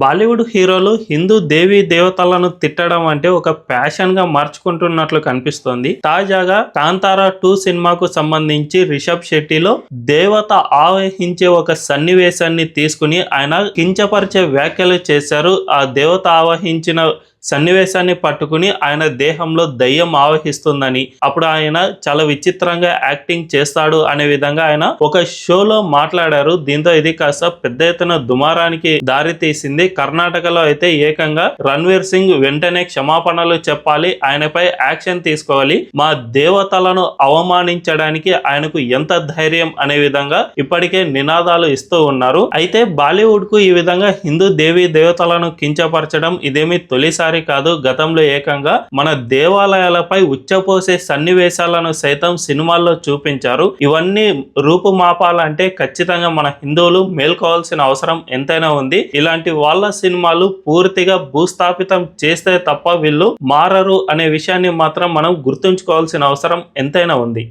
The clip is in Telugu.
బాలీవుడ్ హీరోలు హిందూ దేవీ దేవతలను తిట్టడం అంటే ఒక ప్యాషన్గా మార్చుకుంటున్నట్లు కనిపిస్తోంది. తాజాగా కాంతారా టూ సినిమాకు సంబంధించి రిషబ్ శెట్టిలో దేవత ఆవహించే ఒక సన్నివేశాన్ని తీసుకుని ఆయన కించపరిచే వ్యాఖ్యలు చేశారు. ఆ దేవత ఆవహించిన సన్నివేశాన్ని పట్టుకుని ఆయన దేహంలో దయ్యం ఆవహిస్తుందని అప్పుడు ఆయన చాలా విచిత్రంగా యాక్టింగ్ చేస్తాడు అనే విధంగా ఆయన ఒక షోలో మాట్లాడారు. దీంతో ఇది కాస్త పెద్ద ఎత్తున దుమారానికి దారి తీసింది. కర్ణాటకలో అయితే ఏకంగా రణ్వీర్ సింగ్ వెంటనే క్షమాపణలు చెప్పాలి ఆయనపై యాక్షన్ తీసుకోవాలి. మా దేవతలను అవమానించడానికి ఆయనకు ఎంత ధైర్యం అనే విధంగా ఇప్పటికే నినాదాలు ఇస్తూ ఉన్నారు. అయితే బాలీవుడ్కు ఈ విధంగా హిందూ దేవి దేవతలను కించపరచడం ఇదేమి తొలిసారి కాదు గతంలో ఏకంగా మన దేవాలయాలపై ఉచ్చపోసే సన్నివేశాలను సైతం సినిమాల్లో చూపించారు. ఇవన్నీ రూపుమాపాలంటే ఖచ్చితంగా మన హిందువులు మేల్కోవాల్సిన అవసరం ఎంతైనా ఉంది. ఇలాంటి వాళ్ళ సినిమాలు పూర్తిగా భూస్థాపితం చేస్తే తప్ప వీళ్ళు మారరు అనే విషయాన్ని మాత్రం మనం గుర్తుంచుకోవాల్సిన అవసరం ఎంతైనా ఉంది.